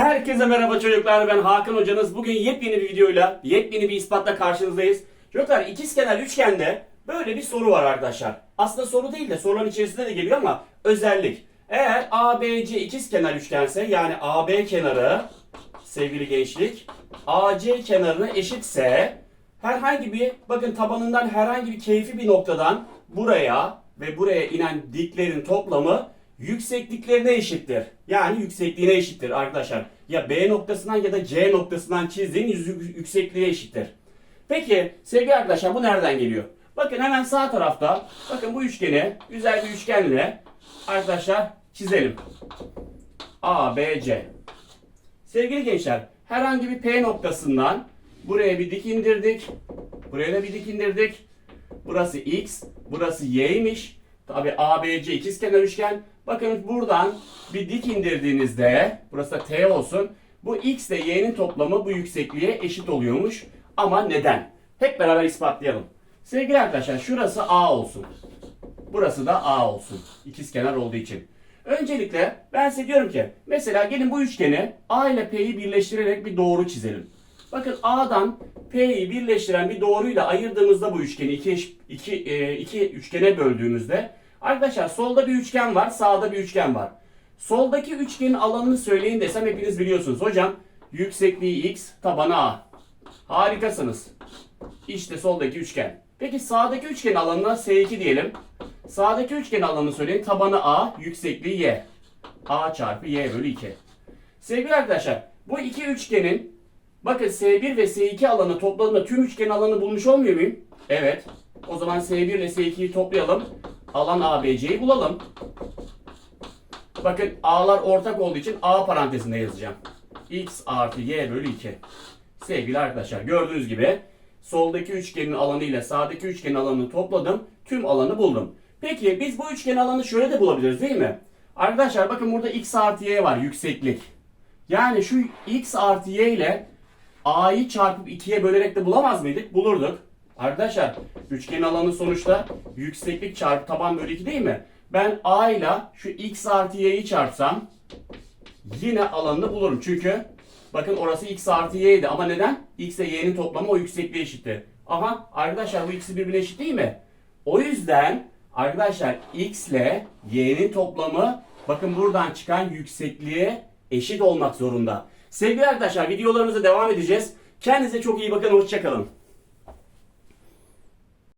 Herkese merhaba çocuklar ben Hakan hocanız. Bugün yepyeni bir videoyla, yepyeni bir ispatla karşınızdayız. Çocuklar ikizkenar üçgende böyle bir soru var arkadaşlar. Aslında soru değil de soruların içerisinde de geliyor ama özellik. Eğer ABC ikizkenar üçgense yani AB kenarı sevgili gençlik AC kenarına eşitse herhangi bir bakın tabanından herhangi bir keyfi bir noktadan buraya ve buraya inen diklerin toplamı yüksekliklerine eşittir. Yani yüksekliğine eşittir arkadaşlar. Ya B noktasından ya da C noktasından çizdiğin yüksekliğe eşittir. Peki sevgili arkadaşlar bu nereden geliyor? Bakın hemen sağ tarafta bakın bu üçgeni güzel bir üçgenle arkadaşlar çizelim. A, B, C. Sevgili gençler, herhangi bir P noktasından buraya bir dik indirdik. Buraya da bir dik indirdik. Burası X, burası Y'ymiş. Tabi ABC ikizkenar üçgen. Bakın buradan bir dik indirdiğinizde, burası da T olsun. Bu X ile Y'nin toplamı bu yüksekliğe eşit oluyormuş. Ama neden? Hep beraber ispatlayalım. Sevgili arkadaşlar şurası A olsun. Burası da A olsun. İkizkenar olduğu için. Öncelikle ben size diyorum ki mesela gelin bu üçgeni A ile P'yi birleştirerek bir doğru çizelim. Bakın A'dan P'yi birleştiren bir doğruyla ayırdığımızda bu üçgeni iki, iki, e, iki üçgene böldüğümüzde arkadaşlar solda bir üçgen var sağda bir üçgen var. Soldaki üçgenin alanını söyleyin desem hepiniz biliyorsunuz. Hocam yüksekliği x tabanı a. Harikasınız. İşte soldaki üçgen. Peki sağdaki üçgen alanına S2 diyelim. Sağdaki üçgen alanını söyleyin. Tabanı A, yüksekliği Y. A çarpı Y bölü 2. Sevgili arkadaşlar, bu iki üçgenin bakın S1 ve S2 alanı topladığımda tüm üçgen alanı bulmuş olmuyor muyum? Evet. O zaman S1 ile S2'yi toplayalım. Alan ABC'yi bulalım. Bakın A'lar ortak olduğu için A parantezinde yazacağım. X artı Y bölü 2. Sevgili arkadaşlar gördüğünüz gibi soldaki üçgenin alanı ile sağdaki üçgenin alanını topladım. Tüm alanı buldum. Peki biz bu üçgen alanı şöyle de bulabiliriz değil mi? Arkadaşlar bakın burada x artı y var yükseklik. Yani şu x artı y ile a'yı çarpıp 2'ye bölerek de bulamaz mıydık? Bulurduk. Arkadaşlar üçgen alanı sonuçta yükseklik çarpı taban bölü 2 değil mi? Ben a ile şu x artı y'yi çarpsam yine alanını bulurum. Çünkü bakın orası x artı y'ydi ama neden? x ile y'nin toplamı o yüksekliğe eşitti. Aha arkadaşlar bu ikisi birbirine eşit değil mi? O yüzden arkadaşlar x ile y'nin toplamı bakın buradan çıkan yüksekliğe eşit olmak zorunda. Sevgili arkadaşlar videolarımıza devam edeceğiz. Kendinize çok iyi bakın. Hoşçakalın.